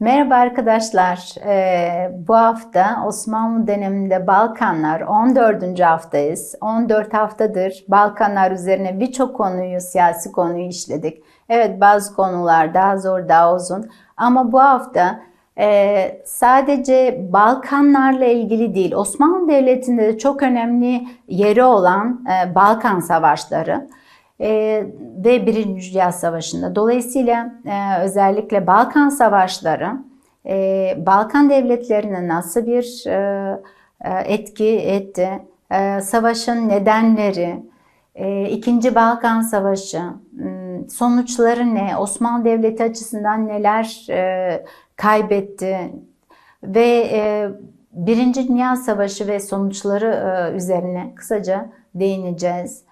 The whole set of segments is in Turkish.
Merhaba arkadaşlar. Ee, bu hafta Osmanlı döneminde Balkanlar 14. haftayız. 14 haftadır Balkanlar üzerine birçok konuyu, siyasi konuyu işledik. Evet bazı konular daha zor, daha uzun. Ama bu hafta e, sadece Balkanlarla ilgili değil, Osmanlı Devleti'nde de çok önemli yeri olan e, Balkan Savaşları ve Birinci Dünya Savaşı'nda. Dolayısıyla e, özellikle Balkan Savaşları e, Balkan devletlerine nasıl bir e, etki etti? Savaşın nedenleri, İkinci Balkan Savaşı, hmm, sonuçları ne? Osmanlı Devleti açısından neler kaybetti? Ve Birinci Dünya Savaşı ve sonuçları üzerine kısaca değineceğiz.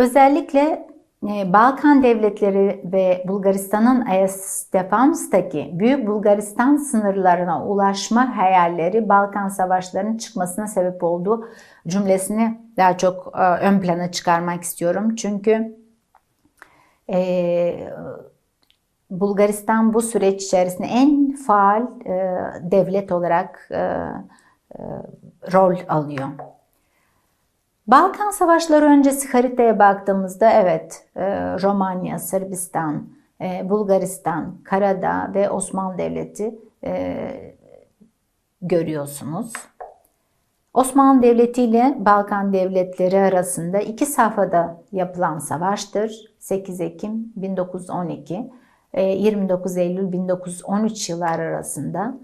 E, Özellikle e, Balkan devletleri ve Bulgaristan'ın Ayasdefans'taki Büyük Bulgaristan sınırlarına ulaşma hayalleri Balkan savaşlarının çıkmasına sebep oldu cümlesini daha çok e, ön plana çıkarmak istiyorum. Çünkü e, Bulgaristan bu süreç içerisinde en faal devlet olarak rol alıyor. Balkan Savaşları öncesi haritaya baktığımızda evet e, Romanya, Sırbistan, e, Bulgaristan, Karadağ ve Osmanlı Devleti e, görüyorsunuz. Osmanlı Devleti ile Balkan devletleri arasında iki safhada yapılan savaştır. 8 Ekim 1912, 29 Eylül 1913 yıllar arasında.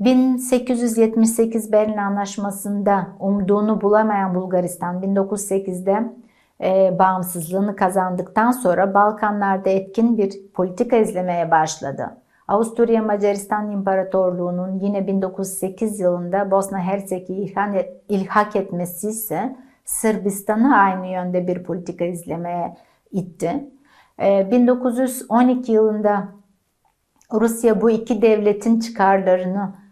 1878 Berlin Anlaşması'nda umduğunu bulamayan Bulgaristan 1908'de e, bağımsızlığını kazandıktan sonra Balkanlarda etkin bir politika izlemeye başladı. Avusturya Macaristan İmparatorluğu'nun yine 1908 yılında Bosna Hersek'i ilhak etmesi ise Sırbistan'ı aynı yönde bir politika izlemeye itti. E, 1912 yılında Rusya bu iki devletin çıkarlarını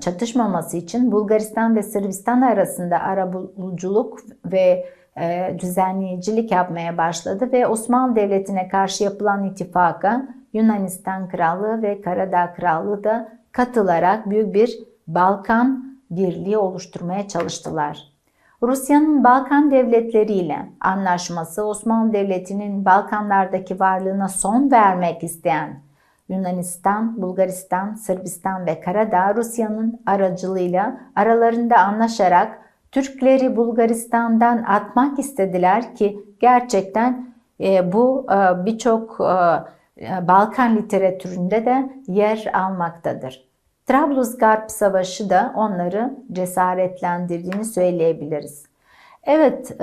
çatışmaması için Bulgaristan ve Sırbistan arasında arabuluculuk ve e, düzenleyicilik yapmaya başladı ve Osmanlı Devleti'ne karşı yapılan ittifaka Yunanistan Krallığı ve Karadağ Krallığı da katılarak büyük bir Balkan birliği oluşturmaya çalıştılar. Rusya'nın Balkan devletleriyle anlaşması Osmanlı Devleti'nin Balkanlardaki varlığına son vermek isteyen Yunanistan, Bulgaristan, Sırbistan ve Karadağ Rusya'nın aracılığıyla aralarında anlaşarak Türkleri Bulgaristan'dan atmak istediler ki gerçekten e, bu e, birçok e, Balkan literatüründe de yer almaktadır. Trablusgarp Savaşı da onları cesaretlendirdiğini söyleyebiliriz. Evet,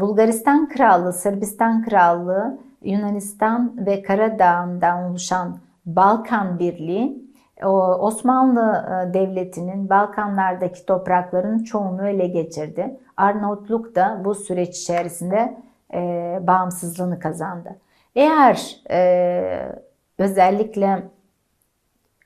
Bulgaristan Krallığı, Sırbistan Krallığı, Yunanistan ve Karadağ'dan oluşan Balkan Birliği Osmanlı e, Devleti'nin Balkanlardaki toprakların çoğunu ele geçirdi. Arnavutluk da bu süreç içerisinde e, bağımsızlığını kazandı. Eğer e, özellikle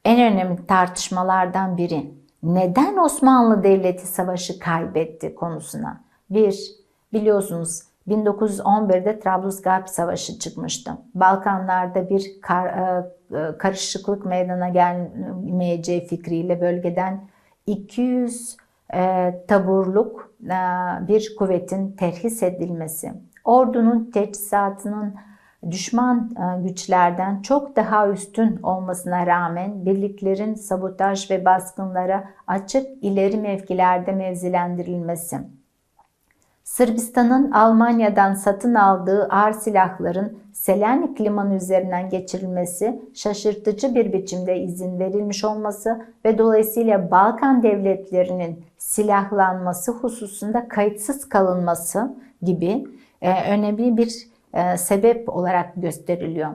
en önemli tartışmalardan biri neden Osmanlı Devleti savaşı kaybetti konusuna. Bir, biliyorsunuz 1911'de Trablusgarp Savaşı çıkmıştı. Balkanlarda bir kar, e, e, karışıklık meydana gelmeyeceği fikriyle bölgeden 200 e, taburluk bir kuvvetin terhis edilmesi, ordunun teçhizatının düşman güçlerden çok daha üstün olmasına rağmen birliklerin sabotaj ve baskınlara açık ileri mevkilerde mevzilendirilmesi, Sırbistan'ın Almanya'dan satın aldığı ağır silahların Selanik limanı üzerinden geçirilmesi, şaşırtıcı bir biçimde izin verilmiş olması ve dolayısıyla Balkan devletlerinin silahlanması hususunda kayıtsız kalınması gibi e, önemli bir e, sebep olarak gösteriliyor.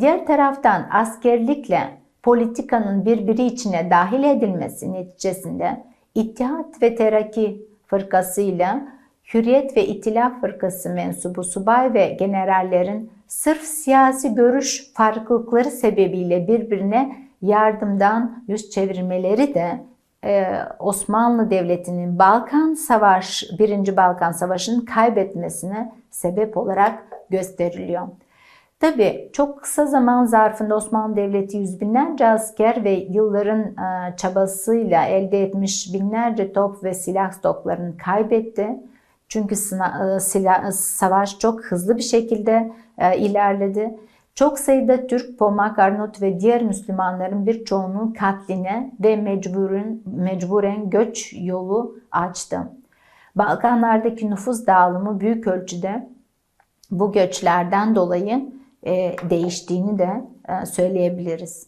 Diğer taraftan askerlikle politikanın birbiri içine dahil edilmesi neticesinde İttihat ve Terakki fırkasıyla Hürriyet ve İtilaf Fırkası mensubu subay ve generallerin sırf siyasi görüş farklılıkları sebebiyle birbirine yardımdan yüz çevirmeleri de e, Osmanlı Devleti'nin Balkan Savaş, 1. Balkan Savaşı'nın kaybetmesine sebep olarak gösteriliyor. Tabii çok kısa zaman zarfında Osmanlı Devleti yüz binlerce asker ve yılların e, çabasıyla elde etmiş binlerce top ve silah stoklarını kaybetti. Çünkü sına, e, silah, savaş çok hızlı bir şekilde e, ilerledi. Çok sayıda Türk, Pomak, Arnavut ve diğer Müslümanların birçoğunun katline ve mecburen, mecburen göç yolu açtı. Balkanlardaki nüfus dağılımı büyük ölçüde bu göçlerden dolayı e, değiştiğini de e, söyleyebiliriz.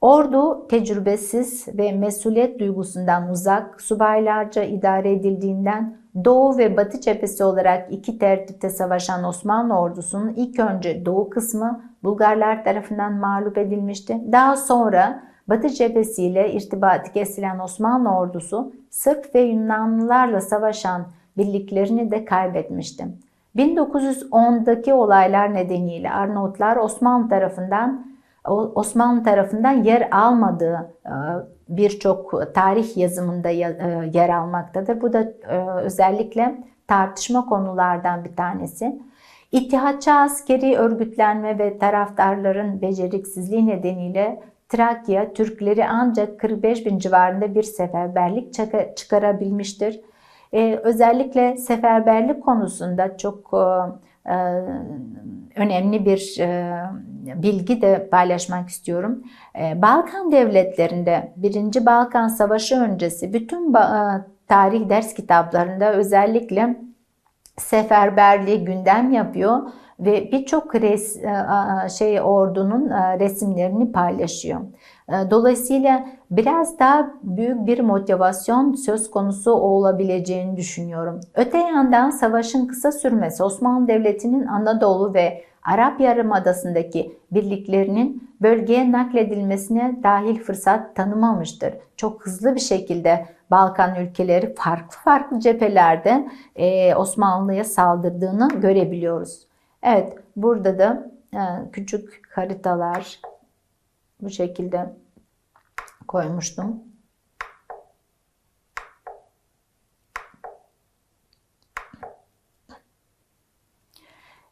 Ordu tecrübesiz ve mesuliyet duygusundan uzak, subaylarca idare edildiğinden Doğu ve Batı cephesi olarak iki tertipte savaşan Osmanlı ordusunun ilk önce Doğu kısmı Bulgarlar tarafından mağlup edilmişti. Daha sonra Batı cephesiyle irtibatı kesilen Osmanlı ordusu Sırp ve Yunanlılarla savaşan birliklerini de kaybetmişti. 1910'daki olaylar nedeniyle Arnavutlar Osmanlı tarafından Osmanlı tarafından yer almadığı e, birçok tarih yazımında e, yer almaktadır. Bu da e, özellikle tartışma konulardan bir tanesi. İttihatçı askeri örgütlenme ve taraftarların beceriksizliği nedeniyle Trakya Türkleri ancak 45 bin civarında bir seferberlik çıkarabilmiştir. Ee, özellikle seferberlik konusunda çok e, önemli bir e, bilgi de paylaşmak istiyorum. E, Balkan devletlerinde 1. Balkan Savaşı öncesi bütün e, tarih ders kitaplarında özellikle seferberliği gündem yapıyor ve birçok res, şey ordunun resimlerini paylaşıyor. Dolayısıyla biraz daha büyük bir motivasyon söz konusu olabileceğini düşünüyorum. Öte yandan savaşın kısa sürmesi Osmanlı Devleti'nin Anadolu ve Arap Yarımadası'ndaki birliklerinin bölgeye nakledilmesine dahil fırsat tanımamıştır. Çok hızlı bir şekilde Balkan ülkeleri farklı farklı cephelerde e, Osmanlı'ya saldırdığını görebiliyoruz. Evet burada da e, küçük haritalar bu şekilde koymuştum.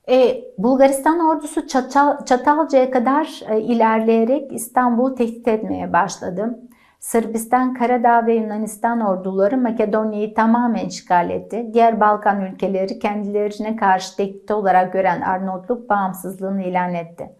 E, Bulgaristan ordusu Çatal, Çatalca'ya kadar e, ilerleyerek İstanbul'u tehdit etmeye başladı. Sırbistan, Karadağ ve Yunanistan orduları Makedonya'yı tamamen işgal etti. Diğer Balkan ülkeleri kendilerine karşı tehdit olarak gören Arnavutluk bağımsızlığını ilan etti.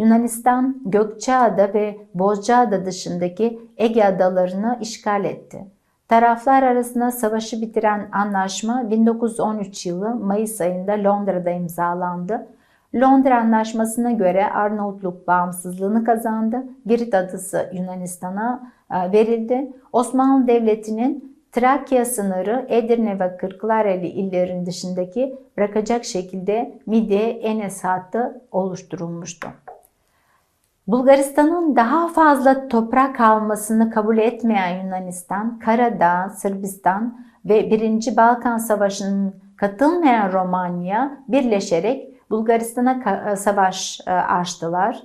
Yunanistan, Gökçeada ve Bozcaada dışındaki Ege adalarını işgal etti. Taraflar arasında savaşı bitiren anlaşma 1913 yılı Mayıs ayında Londra'da imzalandı. Londra Anlaşması'na göre Arnavutluk bağımsızlığını kazandı. Girit adası Yunanistan'a e, verildi. Osmanlı Devleti'nin Trakya sınırı Edirne ve Kırklareli illerin dışındaki bırakacak şekilde Midye Enes hattı oluşturulmuştu. Bulgaristan'ın daha fazla toprak almasını kabul etmeyen Yunanistan, Karadağ, Sırbistan ve 1. Balkan Savaşı'nın katılmayan Romanya birleşerek Bulgaristan'a savaş e, açtılar.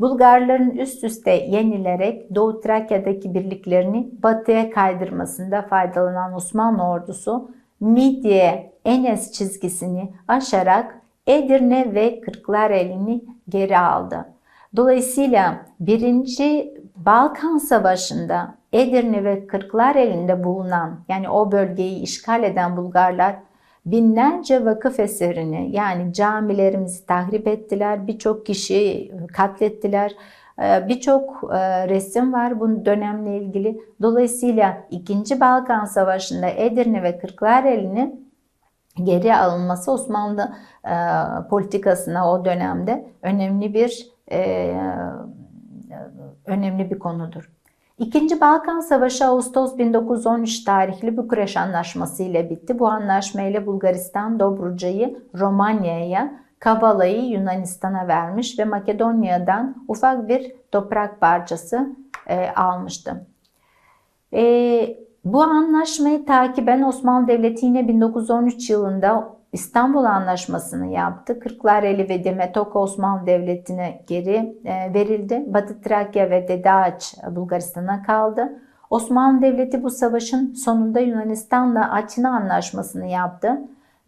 Bulgarların üst üste yenilerek Doğu Trakya'daki birliklerini batıya kaydırmasında faydalanan Osmanlı ordusu Midye Enes çizgisini aşarak Edirne ve Kırklareli'ni geri aldı. Dolayısıyla 1. Balkan Savaşı'nda Edirne ve Kırklareli'nde bulunan yani o bölgeyi işgal eden Bulgarlar binlerce vakıf eserini yani camilerimizi tahrip ettiler, birçok kişi katlettiler. Ee, birçok e, resim var bu dönemle ilgili. Dolayısıyla 2. Balkan Savaşı'nda Edirne ve Kırklareli'nin geri alınması Osmanlı e, politikasına o dönemde önemli bir e, önemli bir konudur. İkinci Balkan Savaşı Ağustos 1913 tarihli Bükreş Anlaşması ile bitti. Bu anlaşma ile Bulgaristan Dobruca'yı Romanya'ya, Kavala'yı Yunanistan'a vermiş ve Makedonya'dan ufak bir toprak parçası e, almıştı. E, bu anlaşmayı takiben Osmanlı Devleti yine 1913 yılında İstanbul Anlaşması'nı yaptı. Kırklareli ve Demetok Osmanlı Devleti'ne geri e, verildi. Batı Trakya ve Dede Ağaç Bulgaristan'a kaldı. Osmanlı Devleti bu savaşın sonunda Yunanistan'la Atina Anlaşması'nı yaptı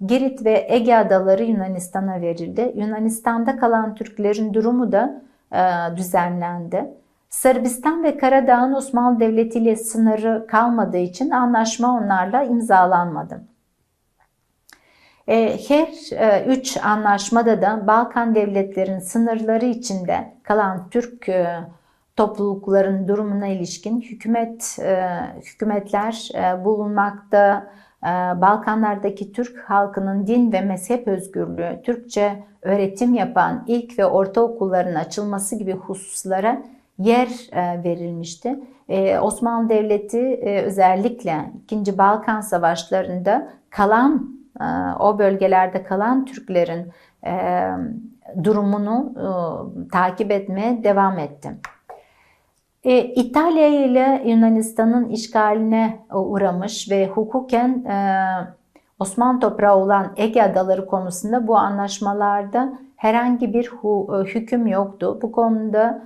Girit ve Ege adaları Yunanistan'a verildi. Yunanistan'da kalan Türklerin durumu da e, düzenlendi. Sırbistan ve Karadağ'ın Osmanlı Devleti ile sınırı kalmadığı için anlaşma onlarla imzalanmadı. E, her e, üç anlaşmada da Balkan devletlerin sınırları içinde kalan Türk e, toplulukların durumuna ilişkin hükümet hükümetler bulunmakta. Balkanlardaki Türk halkının din ve mezhep özgürlüğü, Türkçe öğretim yapan ilk ve ortaokulların açılması gibi hususlara yer verilmişti. Osmanlı Devleti özellikle 2. Balkan Savaşları'nda kalan o bölgelerde kalan Türklerin e, durumunu e, takip etmeye devam etti. E, İtalya ile Yunanistan'ın işgaline uğramış ve hukuken Osmanlı toprağı olan Ege Adaları konusunda bu anlaşmalarda herhangi bir hüküm yoktu. Bu konuda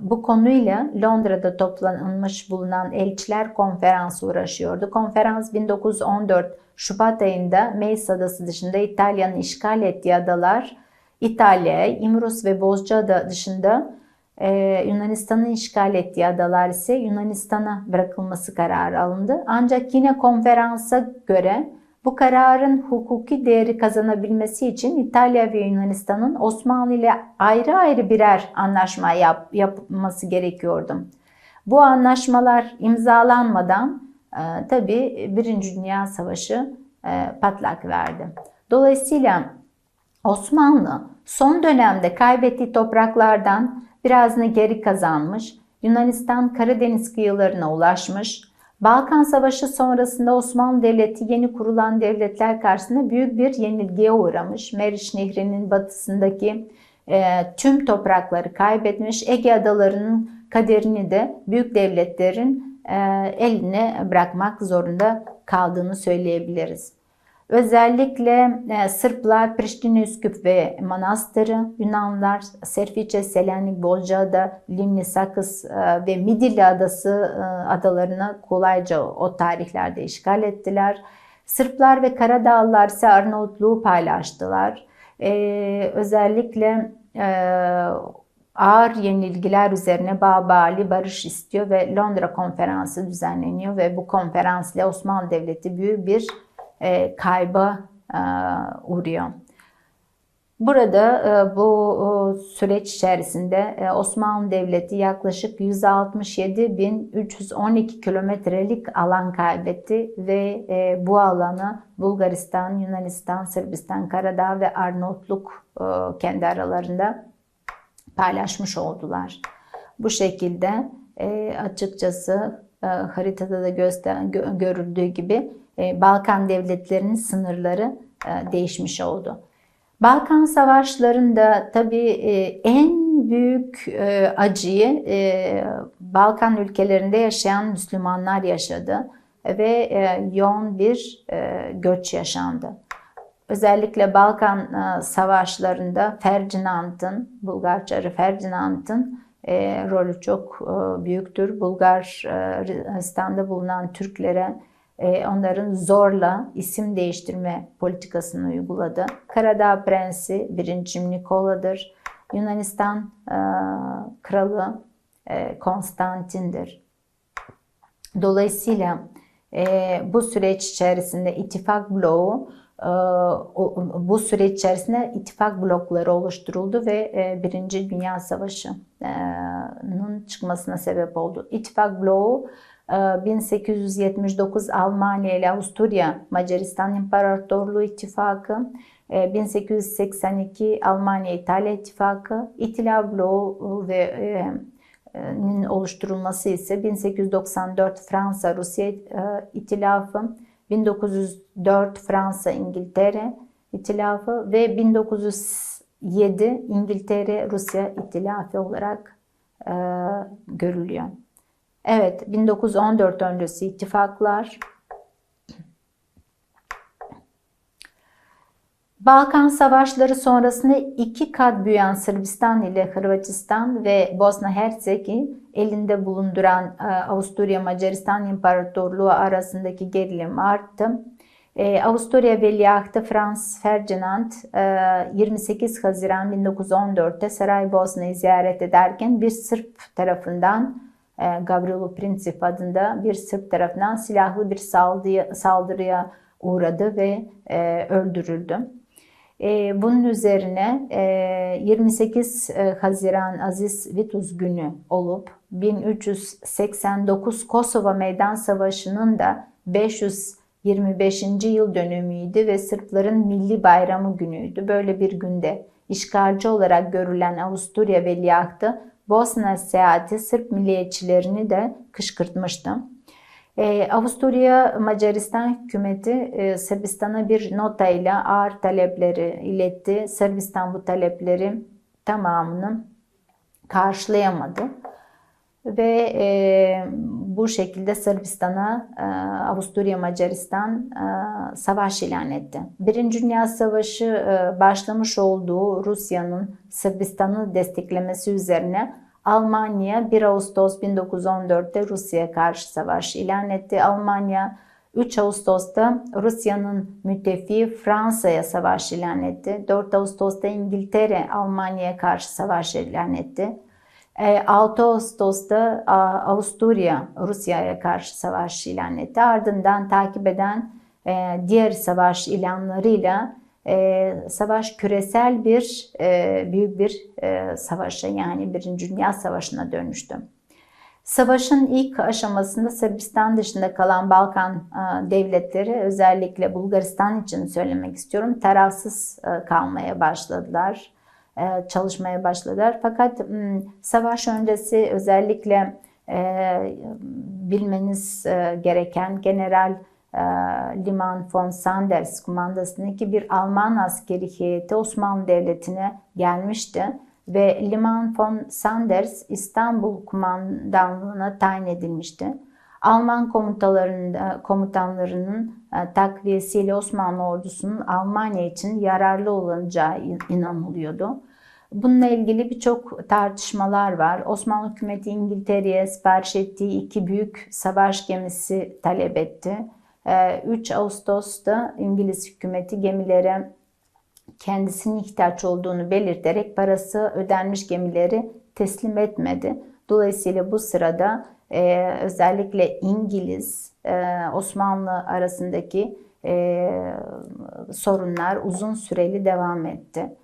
bu konuyla Londra'da toplanmış bulunan Elçiler Konferansı uğraşıyordu. Konferans 1914 Şubat ayında Meis Adası dışında İtalya'nın işgal ettiği adalar İtalya, İmrus ve Bozcaada dışında e, Yunanistan'ın işgal ettiği adalar ise Yunanistan'a bırakılması kararı alındı. Ancak yine konferansa göre bu kararın hukuki değeri kazanabilmesi için İtalya ve Yunanistan'ın Osmanlı ile ayrı ayrı birer anlaşma yap, yapması gerekiyordu. Bu anlaşmalar imzalanmadan e, tabii Birinci Dünya Savaşı e, patlak verdi. Dolayısıyla Osmanlı son dönemde kaybettiği topraklardan birazını geri kazanmış, Yunanistan Karadeniz kıyılarına ulaşmış, Balkan Savaşı sonrasında Osmanlı Devleti yeni kurulan devletler karşısında büyük bir yenilgiye uğramış. Meriç Nehri'nin batısındaki e, tüm toprakları kaybetmiş. Ege Adaları'nın kaderini de büyük devletlerin e, eline bırakmak zorunda kaldığını söyleyebiliriz. Özellikle e, Sırplar Priştine Üsküp ve Manastırı, Yunanlar Serfice, Selanik, Bolcaada, Limni, Sakız e, ve Midilli Adası e, adalarını kolayca o tarihlerde işgal ettiler. Sırplar ve Karadağlılar ise Arnavutluğu paylaştılar. Özellikle ağır yenilgiler üzerine Babali barış istiyor ve Londra konferansı düzenleniyor ve bu konferansla Osmanlı Devleti büyük bir e, kayba e, uğruyor. Burada e, bu süreç içerisinde Osmanlı Devleti yaklaşık 167.312 kilometrelik alan kaybetti ve bu alanı Bulgaristan, Yunanistan, Sırbistan, Karadağ ve Arnavutluk kendi aralarında paylaşmış oldular. Bu şekilde açıkçası haritada da göster görüldüğü gibi e, Balkan devletlerinin sınırları e, değişmiş oldu. Balkan savaşlarında tabii e, en büyük acıyı Balkan ülkelerinde yaşayan Müslümanlar yaşadı ve yoğun bir göç yaşandı. Özellikle Balkan savaşlarında Ferdinand'ın, Bulgar Çarı Ferdinand'ın rolü çok büyüktür. Bulgaristan'da bulunan Türklere e, onların zorla isim değiştirme politikasını uyguladı. Karadağ Prensi 1. Nikola'dır. Yunanistan e, Kralı e, Konstantin'dir. Dolayısıyla bu süreç içerisinde ittifak bloğu bu süreç içerisinde ittifak blokları oluşturuldu ve Birinci Dünya Savaşı'nın çıkmasına sebep oldu. İttifak bloğu 1879 ee, Almanya ile Avusturya Macaristan İmparatorluğu İttifakı, 1882 ee, Almanya İtalya İttifakı, İtilaf bloğu ve e, oluşturulması ise 1894 Fransa Rusya e, İtilafı, 1904 Fransa İngiltere İtilafı. Ve 1907 İngiltere Rusya İtilafı olarak e, görülüyor. Evet, 1914 öncesi ittifaklar. Balkan Savaşları sonrasında iki kat büyüyen Sırbistan ile Hırvatistan ve Bosna Hersek'i elinde bulunduran e, Avusturya Macaristan İmparatorluğu arasındaki gerilim arttı. E, Avusturya Veliahtı Franz Ferdinand e, 28 Haziran 1914'te Saraybosna'yı ziyaret ederken bir Sırp tarafından e, Gavrilo Princip adında bir Sırp tarafından silahlı bir saldırıya, saldırıya uğradı ve e, öldürüldü. E, bunun üzerine e, 28 e, Haziran Aziz Vituz günü olup 1389 Kosova Meydan Savaşı'nın da 525. yıl dönümüydü ve Sırpların milli bayramı günüydü. Böyle bir günde işgalci olarak görülen Avusturya Veliahtı Bosna seyahati Sırp milliyetçilerini de kışkırtmıştı. Ee, Avusturya Macaristan hükümeti e, Sırbistan'a bir nota ile ağır talepleri iletti. Sırbistan bu talepleri tamamını karşılayamadı. Ve e, bu şekilde Sırbistan'a e, Avusturya Macaristan e, savaş ilan etti. Birinci Dünya Savaşı e, başlamış olduğu Rusya'nın Sırbistan'ı desteklemesi üzerine Almanya 1 Ağustos 1914'te Rusya'ya karşı savaş ilan etti. Almanya 3 Ağustos'ta Rusya'nın müttefiği Fransa'ya savaş ilan etti. 4 Ağustos'ta İngiltere Almanya'ya karşı savaş ilan etti. 6 e, Ağustos'ta Avusturya Rusya'ya karşı savaş ilan etti. Ardından takip eden e, diğer savaş ilanlarıyla e, savaş küresel bir büyük bir savaşa yani Birinci Dünya Savaşı'na dönüştü. Savaşın ilk aşamasında Sırbistan dışında kalan Balkan devletleri özellikle Bulgaristan için söylemek istiyorum tarafsız kalmaya başladılar. E, çalışmaya başladılar. Fakat savaş öncesi özellikle e, bilmeniz e, gereken General Liman von Sanders kumandasındaki bir Alman askeri heyeti Osmanlı Devleti'ne gelmişti ve Liman von Sanders İstanbul kumandanlığına tayin edilmişti. Alman komutanlarının, komutanlarının takviyesiyle Osmanlı ordusunun Almanya için yararlı olacağı inanılıyordu. Bununla ilgili birçok tartışmalar var. Osmanlı hükümeti İngiltere'ye sipariş ettiği iki büyük savaş gemisi talep etti. 3 ee, Ağustos'ta İngiliz hükümeti gemilere kendisinin ihtiyaç olduğunu belirterek parası ödenmiş gemileri teslim etmedi. Dolayısıyla bu sırada e, özellikle İngiliz, e, Osmanlı arasındaki e, sorunlar uzun süreli devam etti.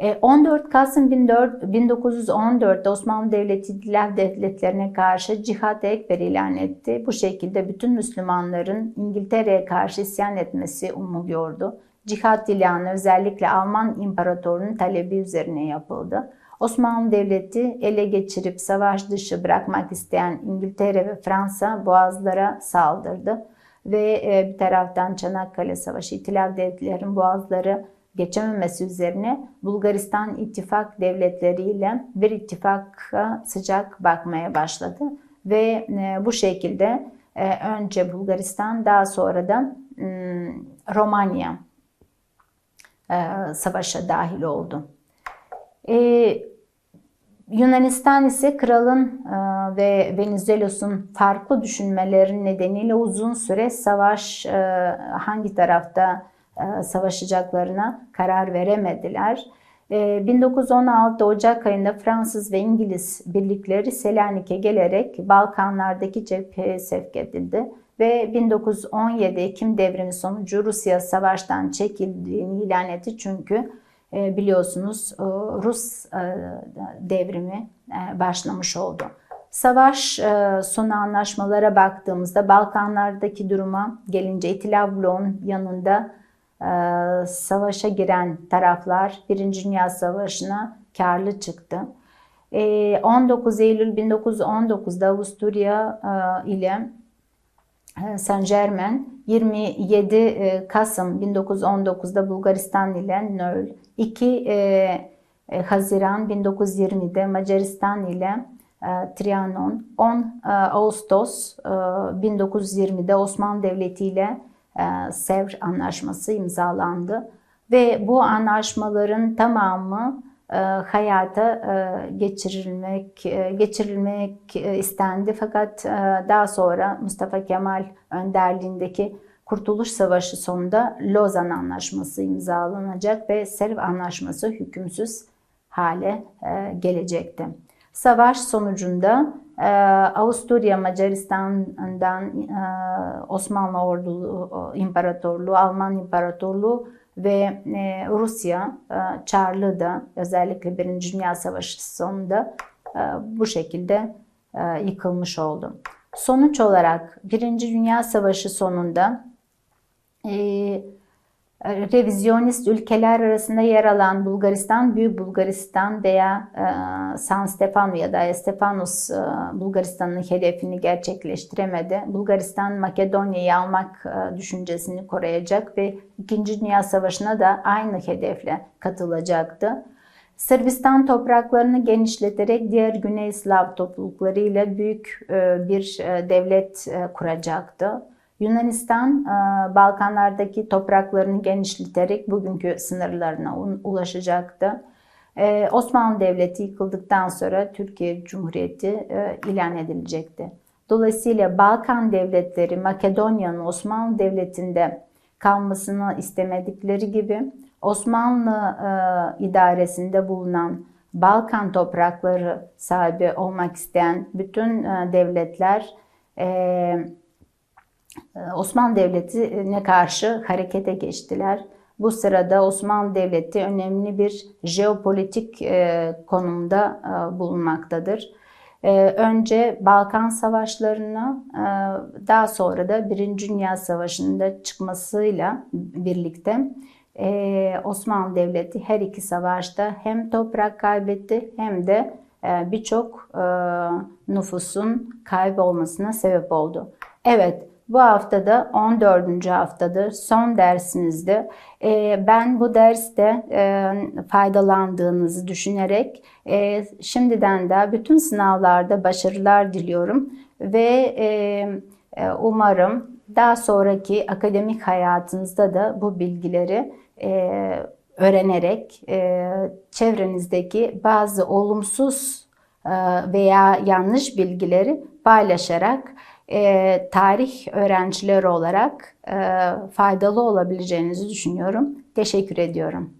14 e, Kasım 1914'te Osmanlı Devleti Dilav Devletlerine karşı Cihat Ekber ilan etti. Bu şekilde bütün Müslümanların İngiltere'ye karşı isyan etmesi umuluyordu. Cihat ilanı özellikle Alman İmparatorluğu'nun talebi üzerine yapıldı. Osmanlı Devleti ele geçirip savaş dışı bırakmak isteyen İngiltere ve Fransa boğazlara saldırdı. Ve e, bir taraftan Çanakkale Savaşı, İtilaf devletlerin boğazları geçememesi üzerine Bulgaristan ittifak devletleriyle bir ittifaka sıcak bakmaya başladı. Ve e, bu şekilde e, önce Bulgaristan daha sonra da Romanya savaşa dahil oldu. Yunanistan ise kralın e, ve Venizelos'un farklı düşünmeleri nedeniyle uzun süre savaş e, hangi tarafta e, savaşacaklarına karar veremediler. 1916 Ocak ayında Fransız ve İngiliz birlikleri Selanik'e gelerek Balkanlardaki cepheye sevk edildi ve 1917 Ekim devrimi sonucu Rusya savaştan çekildiğini ilan etti çünkü e, biliyorsunuz e, Rus e, devrimi başlamış oldu. Savaş sonu anlaşmalara baktığımızda Balkanlardaki duruma gelince İtilaf bloğun yanında savaşa giren taraflar Birinci Dünya Savaşı'na karlı çıktı. 19 Eylül 1919'da Avusturya ile Saint Germain, 27 Kasım 1919'da Bulgaristan ile Nöl, 2 e, e, Haziran 1920'de Macaristan ile e, Trianon, 10 e, Ağustos e, 1920'de Osmanlı Devleti ile e, Sevr Anlaşması imzalandı ve bu anlaşmaların tamamı e, hayata e, geçirilmek e, geçirilmek istendi fakat daha sonra Mustafa Kemal önderliğindeki Kurtuluş Savaşı sonunda Lozan Anlaşması imzalanacak ve Serv Anlaşması hükümsüz hale e, gelecekti. Savaş sonucunda e, Avusturya Macaristan'dan e, Osmanlı Ordulu İmparatorluğu, Alman İmparatorluğu ve e, Rusya e, Çarlığı da özellikle Birinci Dünya Savaşı sonunda bu şekilde yıkılmış oldu. Sonuç olarak Birinci Dünya Savaşı sonunda revizyonist ülkeler arasında yer alan Bulgaristan, Büyük Bulgaristan veya e, San Stefano ya da Estefanos e, Bulgaristan'ın hedefini gerçekleştiremedi. Bulgaristan Makedonya'yı almak e, düşüncesini koruyacak ve İkinci Dünya Savaşı'na da aynı hedefle katılacaktı. Sırbistan topraklarını genişleterek diğer Güney Slav topluluklarıyla büyük bir devlet kuracaktı. Yunanistan Balkanlardaki topraklarını genişleterek bugünkü sınırlarına ulaşacaktı. Osmanlı Devleti yıkıldıktan sonra Türkiye Cumhuriyeti ilan edilecekti. Dolayısıyla Balkan devletleri Makedonya'nın Osmanlı Devleti'nde kalmasını istemedikleri gibi Osmanlı e, idaresinde bulunan Balkan toprakları sahibi olmak isteyen bütün e, devletler e, e Osmanlı Devleti'ne karşı harekete geçtiler. Bu sırada Osmanlı Devleti önemli bir jeopolitik e, konumda e, bulunmaktadır. E, önce Balkan Savaşlarına, e, daha sonra da Birinci Dünya Savaşı'nda çıkmasıyla birlikte ee, Osmanlı Devleti her iki savaşta hem toprak kaybetti hem de birçok nüfusun kaybolmasına sebep oldu. Evet bu haftada 14. haftadır son dersimizde. Ee, ben bu derste e, faydalandığınızı düşünerek şimdiden de bütün sınavlarda başarılar diliyorum ve umarım daha sonraki akademik hayatınızda da bu bilgileri e, öğrenerek e, çevrenizdeki bazı olumsuz e, veya yanlış bilgileri paylaşarak e, tarih öğrencileri olarak e, faydalı olabileceğinizi düşünüyorum. Teşekkür ediyorum.